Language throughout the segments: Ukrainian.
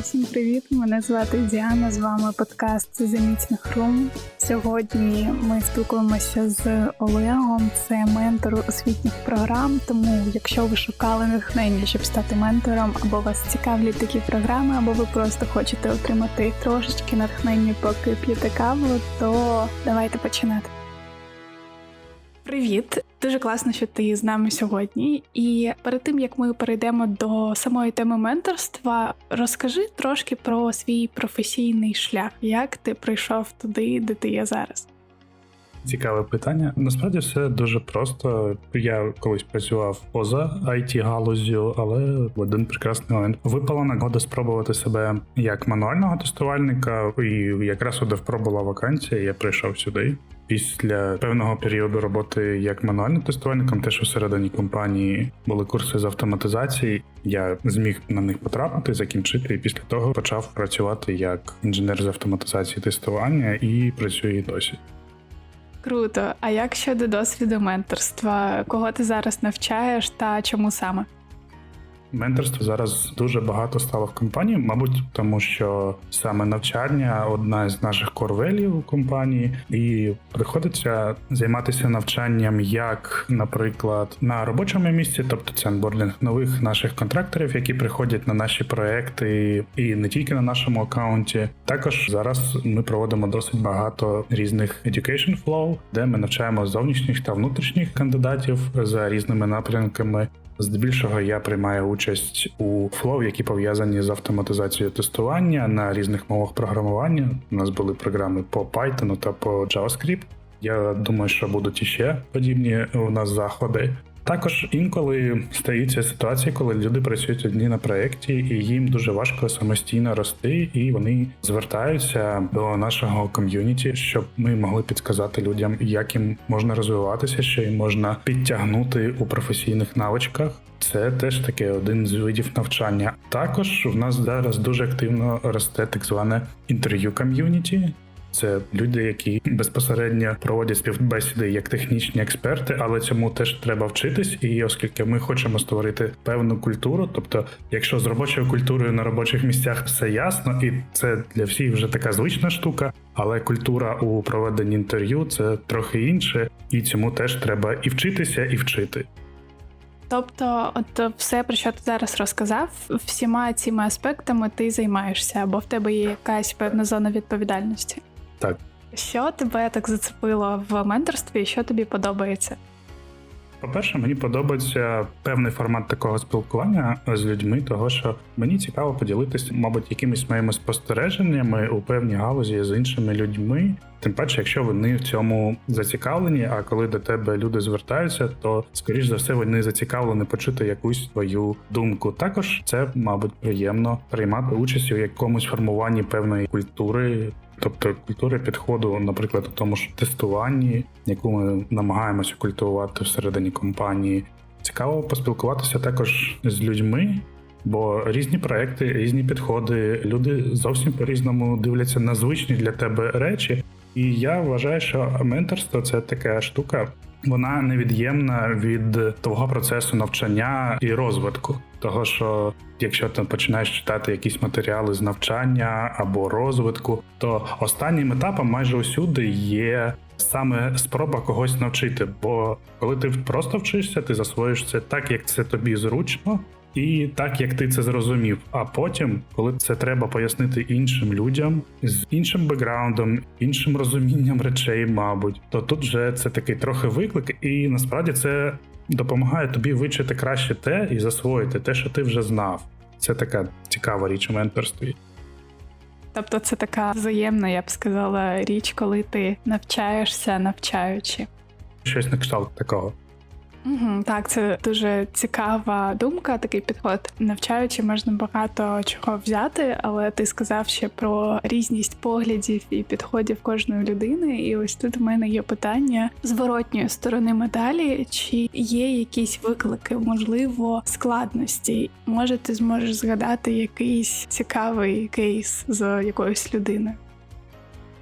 Усім привіт! Мене звати Діана. З вами подкаст Meeting Room. Сьогодні ми спілкуємося з Олегом. Це ментор освітніх програм. Тому, якщо ви шукали натхнення, щоб стати ментором, або вас цікавлять такі програми, або ви просто хочете отримати трошечки натхнення, поки п'єте каву, то давайте починати. Привіт, дуже класно, що ти з нами сьогодні. І перед тим як ми перейдемо до самої теми менторства, розкажи трошки про свій професійний шлях, як ти прийшов туди, де ти є зараз. Цікаве питання. Насправді все дуже просто. Я колись працював поза it галузю, але в один прекрасний момент випала нагода спробувати себе як мануального тестувальника, і якраз от впробувала вакансія. Я прийшов сюди. Після певного періоду роботи як мануальним тестувальником, теж усередині компанії були курси з автоматизації. Я зміг на них потрапити, закінчити, і після того почав працювати як інженер з автоматизації тестування і працюю досі. Круто. А як щодо досвіду менторства? Кого ти зараз навчаєш та чому саме? Менторство зараз дуже багато стало в компанії, мабуть, тому що саме навчання одна з наших корвелів у компанії, і приходиться займатися навчанням, як, наприклад, на робочому місці, тобто це анбординг нових наших контракторів, які приходять на наші проекти, і не тільки на нашому аккаунті. Також зараз ми проводимо досить багато різних education flow, де ми навчаємо зовнішніх та внутрішніх кандидатів за різними напрямками. Здебільшого я приймаю участь у флоу, які пов'язані з автоматизацією тестування на різних мовах програмування. У нас були програми по Python та по JavaScript. Я думаю, що будуть іще подібні у нас заходи. Також інколи стаються ситуації, коли люди працюють одні на проєкті, і їм дуже важко самостійно рости, і вони звертаються до нашого ком'юніті, щоб ми могли підказати людям, як їм можна розвиватися, що їм можна підтягнути у професійних навичках. Це теж таке один з видів навчання. Також в нас зараз дуже активно росте так зване інтерв'ю ком'юніті. Це люди, які безпосередньо проводять співбесіди як технічні експерти, але цьому теж треба вчитись. І оскільки ми хочемо створити певну культуру, тобто, якщо з робочою культурою на робочих місцях все ясно, і це для всіх вже така звична штука, але культура у проведенні інтерв'ю це трохи інше, і цьому теж треба і вчитися, і вчити. Тобто, от все, про що ти зараз розказав, всіма цими аспектами ти займаєшся, або в тебе є якась певна зона відповідальності. Так. Що тебе так зацепило в менторстві, і що тобі подобається? По-перше, мені подобається певний формат такого спілкування з людьми, того що мені цікаво поділитися, мабуть, якимись моїми спостереженнями у певній галузі з іншими людьми. Тим паче, якщо вони в цьому зацікавлені, а коли до тебе люди звертаються, то скоріш за все вони зацікавлені почути якусь свою думку. Також це, мабуть, приємно приймати участь у якомусь формуванні певної культури. Тобто культура підходу, наприклад, у тому ж тестуванні, яку ми намагаємося культивувати всередині компанії, цікаво поспілкуватися також з людьми, бо різні проекти, різні підходи, люди зовсім по-різному дивляться на звичні для тебе речі. І я вважаю, що менторство це така штука, вона невід'ємна від того процесу навчання і розвитку. Того, що якщо ти починаєш читати якісь матеріали з навчання або розвитку, то останнім етапом майже усюди є саме спроба когось навчити. Бо коли ти просто вчишся, ти засвоїш це так, як це тобі зручно, і так як ти це зрозумів. А потім, коли це треба пояснити іншим людям з іншим бекграундом, іншим розумінням речей, мабуть, то тут вже це такий трохи виклик, і насправді це допомагає тобі вивчити краще те і засвоїти те, що ти вже знав. Це така цікава річ у менторстві. Тобто це така взаємна, я б сказала, річ, коли ти навчаєшся, навчаючи. Щось на кшталт такого. Угу, Так, це дуже цікава думка, такий підход. Навчаючи, можна багато чого взяти, але ти сказав ще про різність поглядів і підходів кожної людини. І ось тут в мене є питання зворотньої сторони медалі: чи є якісь виклики, можливо, складності? Може, ти зможеш згадати якийсь цікавий кейс з якоюсь людиною?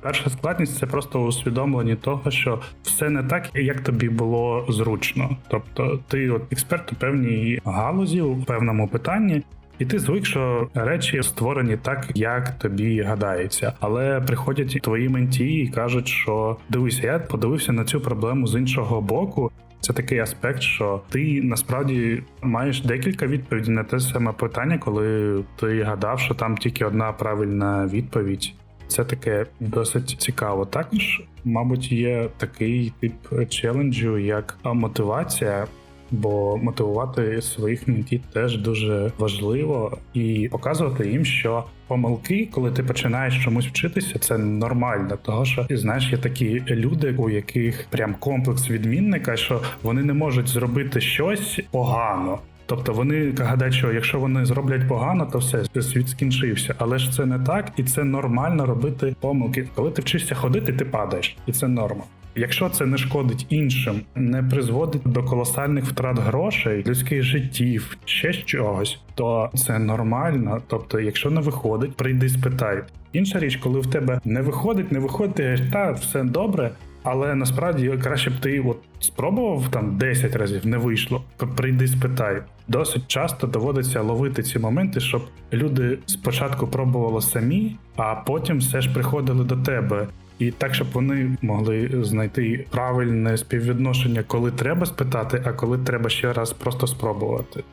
Перша складність це просто усвідомлення того, що все не так, як тобі було зручно. Тобто, ти от експерт у певній галузі, у певному питанні, І ти звик, що речі створені так, як тобі гадається. Але приходять твої менті і кажуть, що дивися, я подивився на цю проблему з іншого боку. Це такий аспект, що ти насправді маєш декілька відповідей на те саме питання, коли ти гадав, що там тільки одна правильна відповідь. Це таке досить цікаво. Також, мабуть, є такий тип челенджу, як мотивація. Бо мотивувати своїх ментів теж дуже важливо і показувати їм, що помилки, коли ти починаєш чомусь вчитися, це нормально. Того що знаєш, є такі люди, у яких прям комплекс відмінника, що вони не можуть зробити щось погано. Тобто вони гадають, що якщо вони зроблять погано, то все світ скінчився. Але ж це не так, і це нормально робити помилки. Коли ти вчишся ходити, ти падаєш, і це норма. Якщо це не шкодить іншим, не призводить до колосальних втрат грошей, людських життів, ще чогось, то це нормально. Тобто, якщо не виходить, прийди спитай. Інша річ, коли в тебе не виходить, не виходить, та все добре. Але насправді краще б ти от спробував там 10 разів, не вийшло. Прийди спитай. Досить часто доводиться ловити ці моменти, щоб люди спочатку пробували самі, а потім все ж приходили до тебе. І так, щоб вони могли знайти правильне співвідношення, коли треба спитати, а коли треба ще раз просто спробувати.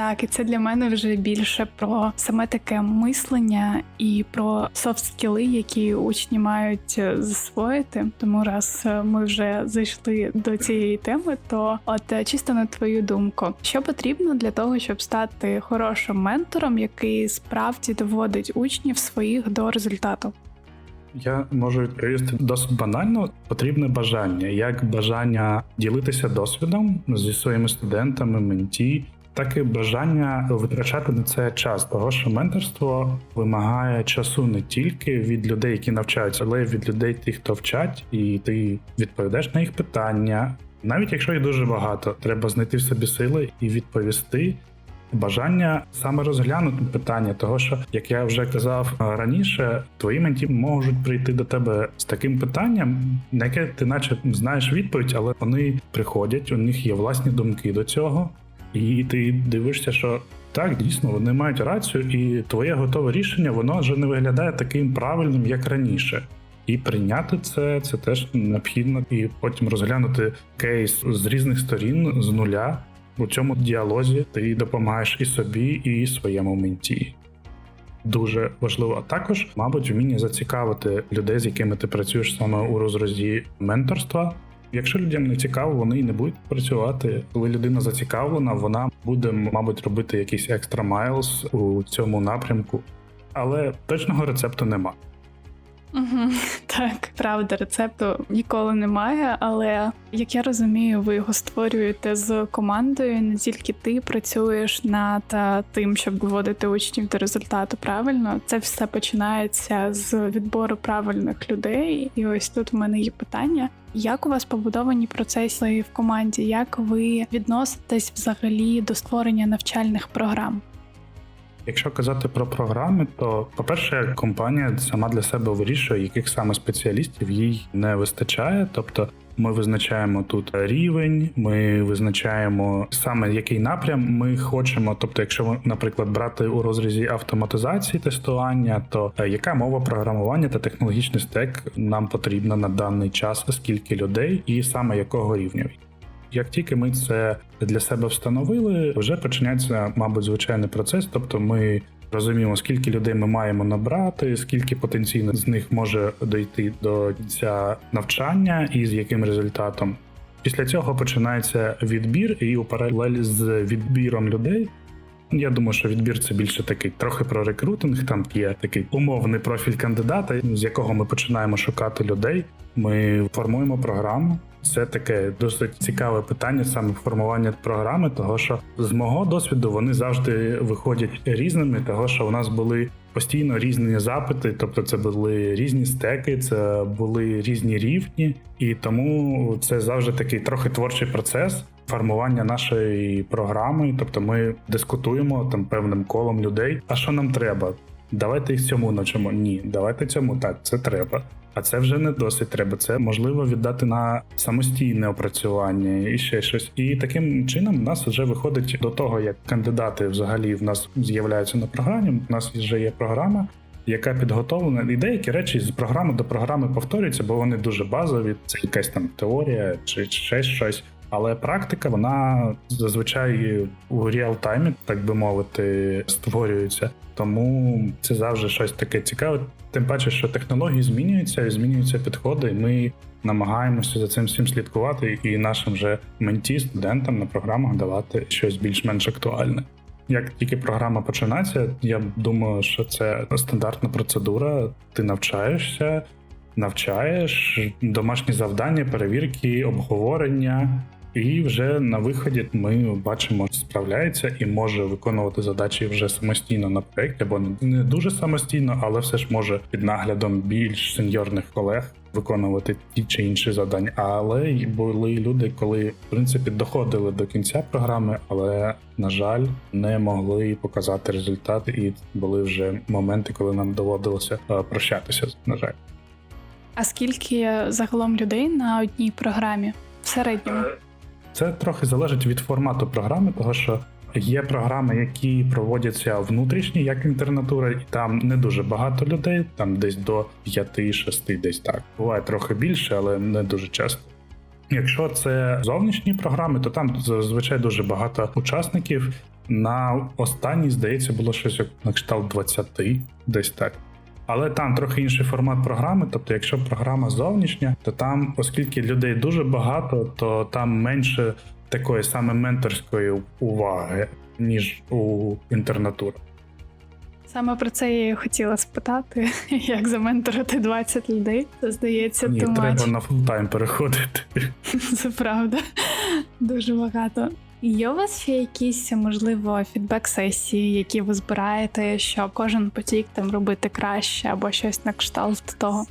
Так, і це для мене вже більше про саме таке мислення і про софт-скіли, які учні мають е, засвоїти. Тому раз е, ми вже зайшли до цієї теми, то от е, чисто на твою думку, що потрібно для того, щоб стати хорошим ментором, який справді доводить учнів своїх до результату? Я можу відповісти досить банально. Потрібне бажання, як бажання ділитися досвідом зі своїми студентами, менті, так і бажання витрачати на це час, того що менторство вимагає часу не тільки від людей, які навчаються, але й від людей, тих, хто вчать, і ти відповідаєш на їх питання. Навіть якщо їх дуже багато, треба знайти в собі сили і відповісти. Бажання саме розглянути питання, того що, як я вже казав е, раніше, твої менті можуть прийти до тебе з таким питанням, на яке ти, наче знаєш відповідь, але вони приходять, у них є власні думки до цього, і ти дивишся, що так, дійсно, вони мають рацію, і твоє готове рішення воно вже не виглядає таким правильним, як раніше. І прийняти це це теж необхідно, і потім розглянути кейс з різних сторін з нуля. У цьому діалозі ти допомагаєш і собі, і своєму менті. Дуже важливо. А також, мабуть, вміння зацікавити людей, з якими ти працюєш саме у розрозі менторства. Якщо людям не цікаво, вони і не будуть працювати. Коли людина зацікавлена, вона буде, мабуть, робити якийсь екстра майлз у цьому напрямку. Але точного рецепту нема. Угу, так, правда, рецепту ніколи немає, але як я розумію, ви його створюєте з командою. Не тільки ти працюєш над тим, щоб доводити учнів до результату. Правильно, це все починається з відбору правильних людей. І ось тут у мене є питання: як у вас побудовані процеси в команді? Як ви відноситесь взагалі до створення навчальних програм? Якщо казати про програми, то по-перше, компанія сама для себе вирішує, яких саме спеціалістів їй не вистачає. Тобто ми визначаємо тут рівень, ми визначаємо саме який напрям ми хочемо. Тобто, якщо ми, наприклад, брати у розрізі автоматизації тестування, то е, яка мова програмування та технологічний стек нам потрібна на даний час, скільки людей, і саме якого рівня. Як тільки ми це для себе встановили, вже починається, мабуть, звичайний процес. Тобто, ми розуміємо, скільки людей ми маємо набрати, скільки потенційно з них може дойти до кінця навчання і з яким результатом. Після цього починається відбір, і у паралелі з відбіром людей. Я думаю, що відбір це більше такий трохи про рекрутинг. Там є такий умовний профіль кандидата, з якого ми починаємо шукати людей. Ми формуємо програму. Це таке досить цікаве питання, саме формування програми, того що з мого досвіду вони завжди виходять різними, того що у нас були постійно різні запити, тобто це були різні стеки, це були різні рівні, і тому це завжди такий трохи творчий процес. Формування нашої програми, тобто ми дискутуємо там певним колом людей. А що нам треба? Давайте їх цьому навчимо. Ні, давайте цьому так, це треба. А це вже не досить треба. Це можливо віддати на самостійне опрацювання і ще щось. І таким чином в нас вже виходить до того, як кандидати взагалі в нас з'являються на програмі. У нас вже є програма, яка підготовлена, і деякі речі з програми до програми повторюються, бо вони дуже базові. Це якась там теорія чи ще щось. Але практика вона зазвичай у реал-таймі, так би мовити, створюється. Тому це завжди щось таке цікаве. Тим паче, що технології змінюються і змінюються підходи. і Ми намагаємося за цим всім слідкувати і нашим же менті, студентам на програмах давати щось більш-менш актуальне. Як тільки програма починається, я думаю, що це стандартна процедура. Ти навчаєшся, навчаєш домашні завдання, перевірки, обговорення. І вже на виході ми бачимо, справляється і може виконувати задачі вже самостійно на проєкті, або не дуже самостійно, але все ж може під наглядом більш сеньорних колег виконувати ті чи інші завдання. Але й були люди, коли в принципі доходили до кінця програми, але на жаль, не могли показати результат, і були вже моменти, коли нам доводилося е, прощатися. На жаль. А скільки загалом людей на одній програмі в середньому? Це трохи залежить від формату програми, того що є програми, які проводяться внутрішні, як інтернатура, і там не дуже багато людей, там десь до 5-6, десь так. Буває трохи більше, але не дуже часто. Якщо це зовнішні програми, то там зазвичай дуже багато учасників. На останній, здається, було щось як на кшталт 20, десь так. Але там трохи інший формат програми. Тобто, якщо програма зовнішня, то там, оскільки людей дуже багато, то там менше такої саме менторської уваги, ніж у інтернатури. Саме про це я і хотіла спитати, як заменторити 20 людей. Це здається, Ні, треба на фултайм переходити. Це правда. Дуже багато. Є у вас ще якісь, можливо, фідбек-сесії, які ви збираєте, щоб кожен потік там робити краще або щось на кшталт того?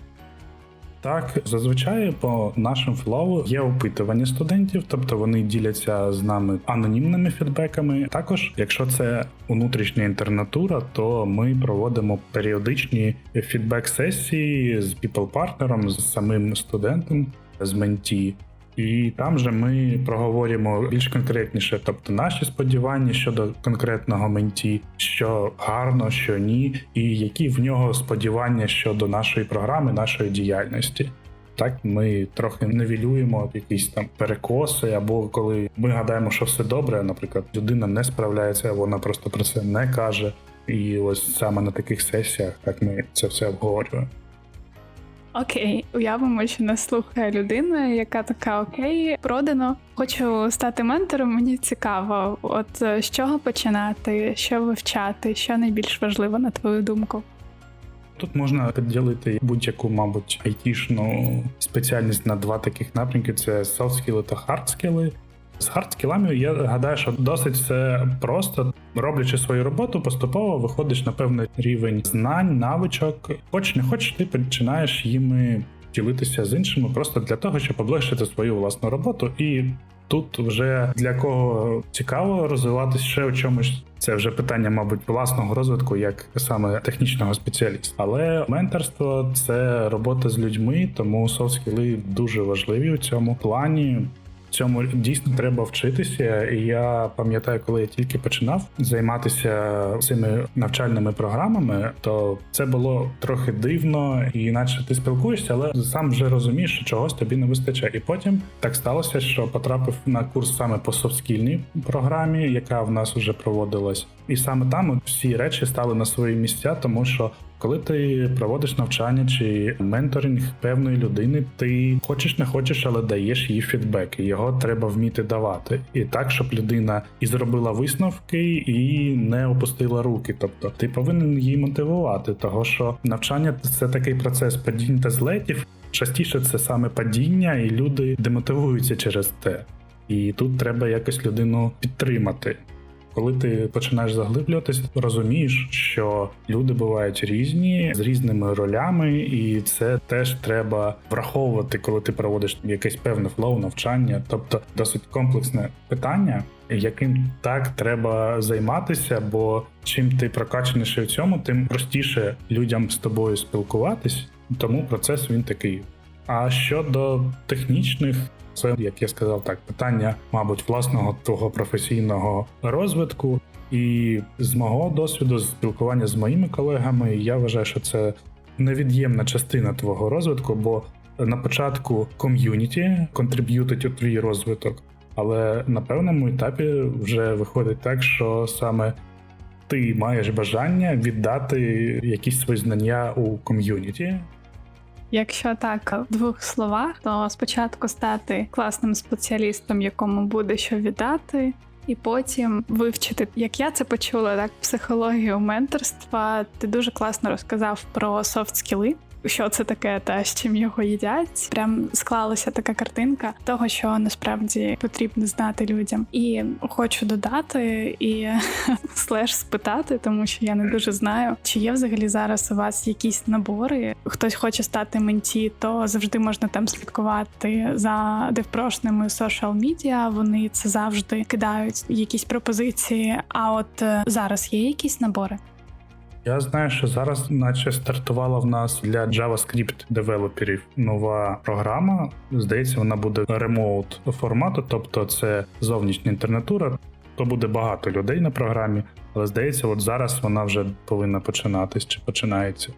Так, зазвичай по нашим флоу є опитування студентів, тобто вони діляться з нами анонімними фідбеками. Також, якщо це внутрішня інтернатура, то ми проводимо періодичні фідбек-сесії з people-партнером, з самим студентом, з менті. І там же ми проговоримо більш конкретніше, тобто наші сподівання щодо конкретного менті, що гарно, що ні, і які в нього сподівання щодо нашої програми, нашої діяльності. Так, ми трохи невілюємо якісь там перекоси, або коли ми гадаємо, що все добре, наприклад, людина не справляється, а вона просто про це не каже. І ось саме на таких сесіях так ми це все обговорюємо. Окей, уявимо, що нас слухає людина, яка така окей, продано. Хочу стати ментором. Мені цікаво, от е, з чого починати, що вивчати, що найбільш важливо на твою думку. Тут можна поділити будь-яку, мабуть, айтішну спеціальність на два таких напрямки: це софт-скіли та хардскіли. З хардскілами я гадаю, що досить все просто. Роблячи свою роботу, поступово виходиш на певний рівень знань, навичок. Хоч не хоч, ти починаєш їми ділитися з іншими, просто для того, щоб облегшити свою власну роботу. І тут вже для кого цікаво розвиватися ще у чомусь. Це вже питання, мабуть, власного розвитку, як саме технічного спеціаліста. Але менторство це робота з людьми, тому софт-скіли дуже важливі у цьому плані. Цьому дійсно треба вчитися. І я пам'ятаю, коли я тільки починав займатися цими навчальними програмами, то це було трохи дивно, і наче ти спілкуєшся, але сам вже розумієш, що чогось тобі не вистачає. І потім так сталося, що потрапив на курс саме по софтскільній програмі, яка в нас вже проводилась, і саме там всі речі стали на свої місця, тому що коли ти проводиш навчання чи менторинг певної людини, ти хочеш не хочеш, але даєш їй фідбек, і його треба вміти давати. І так, щоб людина і зробила висновки, і не опустила руки. Тобто ти повинен її мотивувати, того що навчання це такий процес падінь та злетів. Частіше це саме падіння, і люди демотивуються через те. І тут треба якось людину підтримати. Коли ти починаєш заглиблюватись, розумієш, що люди бувають різні з різними ролями, і це теж треба враховувати, коли ти проводиш якесь певне флоу, навчання, тобто досить комплексне питання, яким так треба займатися, бо чим ти прокачаніший в цьому, тим простіше людям з тобою спілкуватись, тому процес він такий. А щодо технічних, це, як я сказав, так, питання, мабуть, власного того професійного розвитку. І з мого досвіду, з спілкування з моїми колегами, я вважаю, що це невід'ємна частина твого розвитку, бо на початку ком'юніті контриб'ютить у твій розвиток, але на певному етапі вже виходить так, що саме ти маєш бажання віддати якісь свої знання у ком'юніті, Якщо так в двох словах, то спочатку стати класним спеціалістом, якому буде що віддати, і потім вивчити, як я це почула, так психологію менторства. Ти дуже класно розказав про софт скіли. Що це таке, та з чим його їдять? Прям склалася така картинка того, що насправді потрібно знати людям. І хочу додати і слеш спитати, тому що я не дуже знаю, чи є взагалі зараз у вас якісь набори. Хтось хоче стати менті, то завжди можна там слідкувати за девпрошними соціал медіа. Вони це завжди кидають якісь пропозиції. А от е, зараз є якісь набори? Я знаю, що зараз, наче стартувала в нас для JavaScript девелоперів нова програма. Здається, вона буде ремоут формату, тобто це зовнішня інтернетура. То буде багато людей на програмі, але здається, от зараз вона вже повинна починатись чи починається.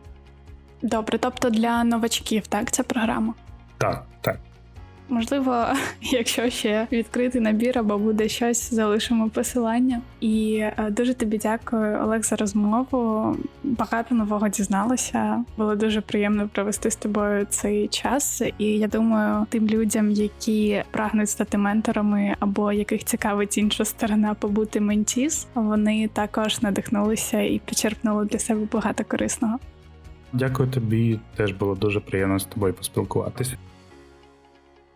Добре, тобто для новачків, так, ця програма. Так, так. Можливо, якщо ще відкрити набір або буде щось, залишимо посилання. І е, дуже тобі дякую, Олег, за розмову. Багато нового дізналася. Було дуже приємно провести з тобою цей час. І я думаю, тим людям, які прагнуть стати менторами, або яких цікавить інша сторона побути ментіс, вони також надихнулися і почерпнули для себе багато корисного. Дякую тобі. Теж було дуже приємно з тобою поспілкуватися.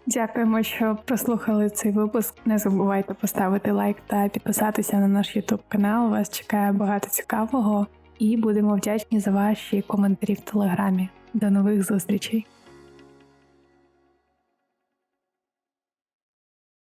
Дякуємо, що прослухали цей випуск. Не забувайте поставити лайк та підписатися на наш YouTube канал. Вас чекає багато цікавого, і будемо вдячні за ваші коментарі в телеграмі. До нових зустрічей!